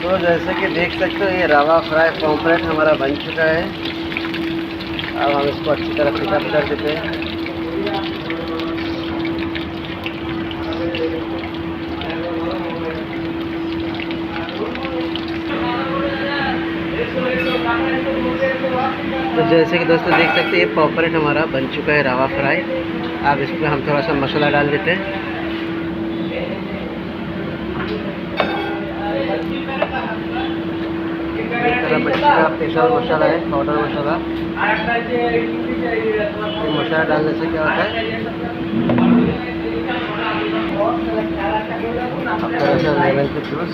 जैसे कि देख सकते हो, ये रवा फ्राई पॉम्पलेट हमारा बन चुका है। अब हम इसको अच्छी तरह पिकअप कर देते हैं। तो जैसे कि दोस्तों देख सकते हैं, ये पॉपरेट हमारा बन चुका है रवा फ्राई। अब इसमें हम थोड़ा सा मसाला डाल देते हैं। एक तरह बच्चे का स्पेशल मसाला है पाउडर मसाला ये मसाला डालने से क्या होता है अब थोड़ा सा लेमन के जूस